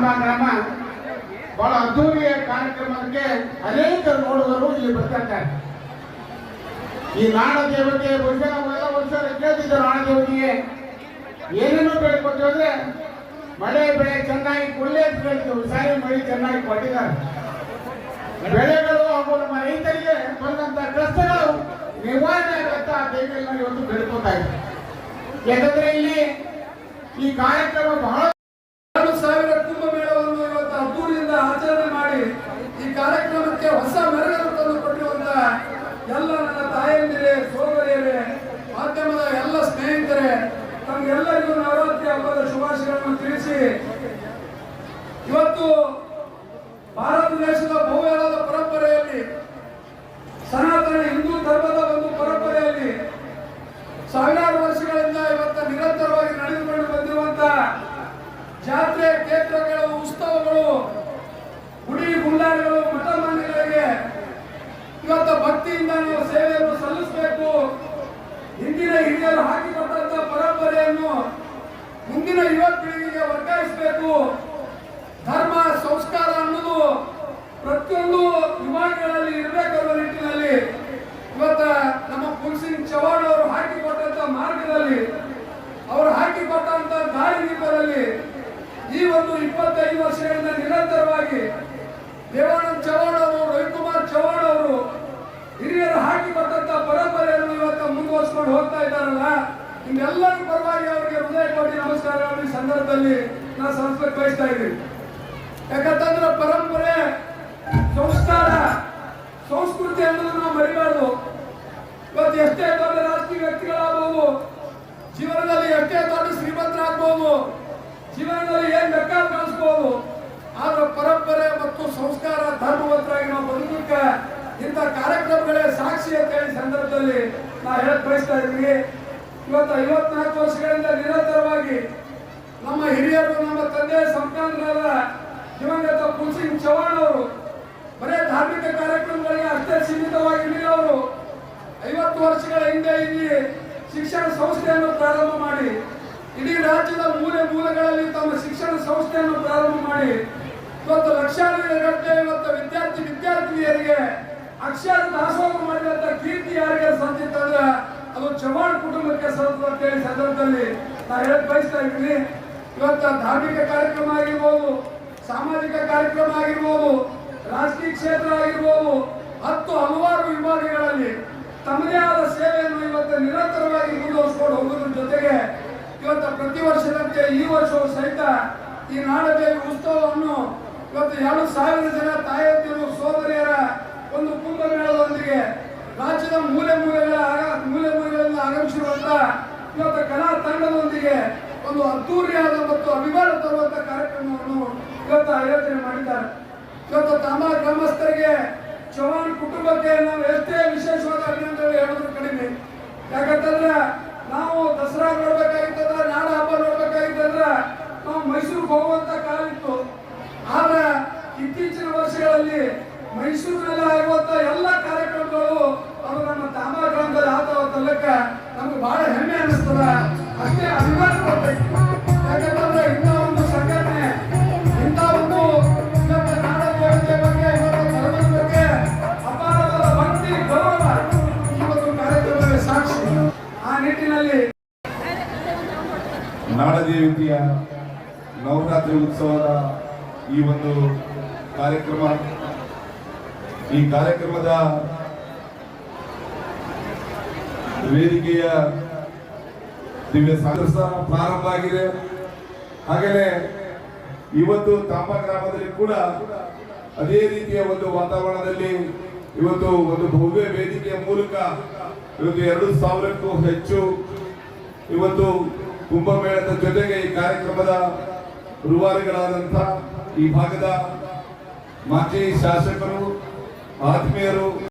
ಗ್ರಾಮ, ಬಹಳ ಅದ್ದೂರಿಯ ಕಾರ್ಯಕ್ರಮಕ್ಕೆ ಅನೇಕ ನೋಡುಗರು ಇಲ್ಲಿ ಬರ್ತಾರೆ ಈ ನಾಡ ದೇವತೆ ಬಹುಶಃ ನಾವೆಲ್ಲ ವರ್ಷ ಕೇಳ್ತಿದ್ದ ನಾಡ ದೇವತೆಗೆ. ಏನೇನೋ ಬೆಳ್ಕೊತೀವಿ ಅಂದ್ರೆ ಮಳೆ ಬೆಳೆ ಚೆನ್ನಾಗಿ ಕೊಳ್ಳೆ ಅಂತ ಕೇಳ್ತೀವಿ ಸಾರಿ ಮಳೆ ಚೆನ್ನಾಗಿ ಕೊಟ್ಟಿದ್ದಾರೆ. ಬೆಳೆಗಳು ಹಾಗೂ ನಮ್ಮ ರೈತರಿಗೆ ಬಂದಂತ ಕಷ್ಟಗಳು ನಿವಾರಣೆ ಆಗುತ್ತಾ ಆ ದೇವಿಯಲ್ಲಿ ಇವತ್ತು ಬೆಳ್ಕೊತಾ ಇದೆ ಯಾಕಂದ್ರೆ ಇಲ್ಲಿ ಈ ಕಾರ್ಯಕ್ರಮ ಬಹಳ ಎರಡು ಸಾವಿರ ಕುಂಭಮೇಳವನ್ನು ಇವತ್ತು ಅದ್ದೂರಿಯಿಂದ ಆಚರಣೆ ಮಾಡಿ ಈ ಕಾರ್ಯಕ್ರಮಕ್ಕೆ ಹೊಸ ಮೆರುಗನ್ನು ತಂದು ಕೊಟ್ಟಿರುವಂತ ಎಲ್ಲ ನನ್ನ ತಾಯಂದಿರೇ ಸೋದರಿಯರೇ ಮಾಧ್ಯಮದ ಎಲ್ಲ ಸ್ನೇಹಿತರೆ ತಮಗೆಲ್ಲರಿಗೂ ನವರಾತ್ರಿ ಹಬ್ಬದ ಶುಭಾಶಯಗಳನ್ನು ತಿಳಿಸಿ ಇವತ್ತು ಭಾರತ ದೇಶದ ಭವ್ಯವಾದ ಪರಂಪರೆಯಲ್ಲಿ ಸನಾತನ ಹಿಂದೂ ಧರ್ಮದ ಒಂದು ಪರಂಪರೆಯಲ್ಲಿ ಸಾವಿರಾರು ವರ್ಷಗಳಿಂದ ಇವತ್ತು ನಿರಂತರವಾಗಿ ನಡೆದುಕೊಂಡು ಬಂದಿರುವಂತಹ ಜಾತ್ರೆ ಕ್ಷೇತ್ರಗಳು ಉತ್ಸವಗಳು, ಗುಡಿ ಗುಂಡಾರಗಳು ಮಠ ಮಂದಿರಗಳಿಗೆ ಇವತ್ತು ಭಕ್ತಿಯಿಂದ ನಾವು ಸೇವೆಯನ್ನು ಸಲ್ಲಿಸಬೇಕು. ಹಿಂದಿನ ಹಿರಿಯರು ಹಾಕಿಕೊಟ್ಟಂತ ಪರಂಪರೆಯನ್ನು ಮುಂದಿನ ಯುವ ಪೀಳಿಗೆಗೆ ವರ್ಗಾಯಿಸಬೇಕು ಧರ್ಮ ಸಂಸ್ಕಾರ ಅನ್ನೋದು ಪ್ರತಿಯೊಂದು ವಿಭಾಗಗಳಲ್ಲಿ ಇರಬೇಕು ಅನ್ನೋ ನಿಟ್ಟಿನಲ್ಲಿ ಇವತ್ತ ನಮ್ಮ ಕುಲ್ಸಿಂಗ್ ಚವಾಣ್ ಅವರು ಹಾಕಿಕೊಟ್ಟಂತ ಮಾರ್ಗದಲ್ಲಿ ಅವರು ಹಾಕಿಕೊಟ್ಟಂತ ದಾರಿ ದೀಪದಲ್ಲಿ ಈ ಒಂದು ಇಪ್ಪತ್ತೈದು ವರ್ಷಗಳಿಂದ ನಿರಂತರವಾಗಿ ದೇವಾನಂದ್ ಚವಾಣ್ ಅವರು ರವಿಕುಮಾರ್ ಚವಾಣ್ ಅವರು ಹಿರಿಯರು ಹಾಕಿಕೊಟ್ಟಂತ ಪರಂಪರೆಯನ್ನು ಇವತ್ತು ಮುಂದುವರಿಸಿಕೊಂಡು ಹೋಗ್ತಾ ಇದ್ದಾರಲ್ಲ ನಿಮ್ಮೆಲ್ಲರ ಪರವಾಗಿ ಅವರಿಗೆ ಹೃದಯ ಕೋಟಿ ನಮಸ್ಕಾರ ಈ ಸಂದರ್ಭದಲ್ಲಿ ನಾನು ಸಂಸ್ಕೃತಿ ಬಯಸ್ತಾ ಇದ್ದೀನಿ. ಯಾಕಂತಂದ್ರೆ ಪರಂಪರೆ, ಸಂಸ್ಕಾರ, ಸಂಸ್ಕೃತಿ ಅನ್ನೋದನ್ನ ನಾವು ಮರಿಬಾರ್ದು. ಇವತ್ತು ಎಷ್ಟೇ ದೊಡ್ಡ ರಾಜಕೀಯ ವ್ಯಕ್ತಿಗಳಾಗಬಹುದು ಜೀವನದಲ್ಲಿ ಎಷ್ಟೇ ದೊಡ್ಡ ಶ್ರೀಮಂತರಾಗಬಹುದು ಜೀವನದಲ್ಲಿ ಏನ್ ಲೆಕ್ಕ ಕಳಿಸ್ಬೋದು ಆದ್ರೆ ಪರಂಪರೆ ಮತ್ತು ಸಂಸ್ಕಾರ ಧರ್ಮವಂತರಾಗಿ ನಾವು ಬದುಕಕ್ಕೆ ಇಂಥ ಕಾರ್ಯಕ್ರಮಗಳೇ ಸಾಕ್ಷಿ ಅಂತ ಹೇಳಿ ಸಂದರ್ಭದಲ್ಲಿ ನಾ ಹೇಳಕ್ ಬಯಸ್ತಾ ಇದ್ದೀನಿ. ಇವತ್ತು ಐವತ್ನಾಲ್ಕು ವರ್ಷಗಳಿಂದ ನಿರಂತರವಾಗಿ ನಮ್ಮ ಹಿರಿಯರು, ನಮ್ಮ ತಂದೆ ಸಂಕ್ರಾಂತರಾದ ದಿವಂಗತ ಕುಲ್ಸಿಂಗ್ ಚೌಹಾಣ್ ಅವರು ಬರೇ ಧಾರ್ಮಿಕ ಕಾರ್ಯಕ್ರಮಗಳಿಗೆ ಅಷ್ಟೇ ಸೀಮಿತವಾಗಿ ಅವರು. ಐವತ್ತು ವರ್ಷಗಳ ಹಿಂದೆ ಇಲ್ಲಿ ಶಿಕ್ಷಣ ಸಂಸ್ಥೆಯನ್ನು ಪ್ರಾರಂಭ ಮಾಡಿ, ಇಡೀ ರಾಜ್ಯದ ಮೂಲೆ ಮೂಲೆಗಳಲ್ಲಿ ತಮ್ಮ ಶಿಕ್ಷಣ ಸಂಸ್ಥೆಯನ್ನು ಪ್ರಾರಂಭ ಮಾಡಿ, ಇವತ್ತು ಲಕ್ಷಾಂತರ ಗಂಟೆ ಇವತ್ತು ವಿದ್ಯಾರ್ಥಿ, ವಿದ್ಯಾರ್ಥಿನಿಯರಿಗೆ ಅಕ್ಷರ ದಾಸೋಹ ಮಾಡಿದಂತ ಕೀರ್ತಿ ಯಾರಿಗೆ ಸಂತಿತ್ತಂದ್ರೆ ಅದು ಚವಾಣ್ ಕುಟುಂಬಕ್ಕೆ ಅಂತ ಹೇಳಿ ಸಂದರ್ಭದಲ್ಲಿ ನಾ ಹೇಳಕ್ ಬಯಸ್ತಾ ಇದ್ದೀನಿ. ಇವತ್ತ ಧಾರ್ಮಿಕ ಕಾರ್ಯಕ್ರಮ ಆಗಿರ್ಬೋದು, ಸಾಮಾಜಿಕ ಕಾರ್ಯಕ್ರಮ ಆಗಿರ್ಬೋದು, ರಾಜಕೀಯ ಕ್ಷೇತ್ರ ಆಗಿರ್ಬೋದು, ಹತ್ತು ಹಲವಾರು ವಿಭಾಗಗಳಲ್ಲಿ ತಮ್ಮದೇ ಆದ ಸೇವೆಯನ್ನು ಇವತ್ತು ನಿರಂತರವಾಗಿ ಮುಂದುವರಿಸಿಕೊಂಡು ಹೋಗೋದ್ರ ಜೊತೆಗೆ ಇವತ್ತು ಪ್ರತಿ ವರ್ಷದಂತೆ ಈ ವರ್ಷವೂ ಸಹಿತ ಈ ನಾಡದೇವಿ ಉತ್ಸವವನ್ನು ಇವತ್ತು ಎರಡು ಸಾವಿರ ಜನ ತಾಯಂದಿರು, ಸೋದರಿಯರ ಒಂದು ಕುಂಭಮೇಳದೊಂದಿಗೆ ರಾಜ್ಯದ ಮೂಲೆ ಮೂಲೆಗಳ ಆಗ- ಮೂಲೆ ಮೂಲೆಗಳಿಂದ ಆಗಮಿಸಿರುವಂತ ಇವತ್ತು ಕಲಾ ತಂಡದೊಂದಿಗೆ ಒಂದು ಅದ್ದೂರಿಯಾದ ಮತ್ತು ಅಭಿಮಾನ ತರುವಂತ ಕಾರ್ಯಕ್ರಮವನ್ನು ಇವತ್ತು ಆಯೋಜನೆ ಮಾಡಿದ್ದಾರೆ. ಇವತ್ತು ತಮ್ಮ ಗ್ರಾಮಸ್ಥರಿಗೆ ಚೌಹಾಣ್ ಕುಟುಂಬಕ್ಕೆ ನಾವು ಎಷ್ಟೇ ವಿಶೇಷವಾದ ಅಭಿನಂದನೆ ಹೇಳೋದು ಕಡಿಮೆ. ಯಾಕಂತಂದ್ರೆ ನಾವು ದಸರಾ ನೋಡ್ಬೇಕಾಗಿತ್ತಂದ್ರೆ, ನಾಡ ಹಬ್ಬ ನೋಡ್ಬೇಕಾಗಿತ್ತಂದ್ರೆ ನಾವು ಮೈಸೂರಿಗೆ ಹೋಗುವಂತ ಕಾಲ ಇತ್ತು. ಆದ್ರೆ ಇತ್ತೀಚಿನ ವರ್ಷಗಳಲ್ಲಿ ಮೈಸೂರಿನಲ್ಲಿ ಆಗುವಂತ ಎಲ್ಲ ಕಾರ್ಯಕ್ರಮಗಳು ಅವರು ನಮ್ಮ ತಾಮ ಗ್ರಾಮದಲ್ಲಿ ಆದ ತಲ್ಲಕ್ಕ ನಮ್ಗೆ ಬಹಳ ಹೆಮ್ಮೆ ಅನಿಸ್ತದ ಅಷ್ಟೇ ನಾಡದೇವತೆಯ ನವರಾತ್ರಿ ಉತ್ಸವದ ಈ ಒಂದು ಕಾರ್ಯಕ್ರಮ. ಈ ಕಾರ್ಯಕ್ರಮದ ವೇದಿಕೆಯ ದಿವ್ಯ ಸಂದರ್ಶ ಪ್ರಾರಂಭ ಆಗಿದೆ. ಹಾಗೆಯೇ ಇವತ್ತು ತಾಂಬ ಗ್ರಾಮದಲ್ಲಿ ಕೂಡ ಅದೇ ರೀತಿಯ ಒಂದು ವಾತಾವರಣದಲ್ಲಿ ಇವತ್ತು ಒಂದು ಭವ್ಯ ವೇದಿಕೆಯ ಮೂಲಕ ಇವತ್ತು ಎರಡು ಸಾವಿರಕ್ಕೂ ಹೆಚ್ಚು ಇವತ್ತು ಕುಂಭಮೇಳದ ಜೊತೆಗೆ ಈ ಕಾರ್ಯಕ್ರಮದ ರುವಾರಿಗಳಾದಂಥ ಈ ಭಾಗದ ಮಾಜಿ ಶಾಸಕರು ಆತ್ಮೀಯರು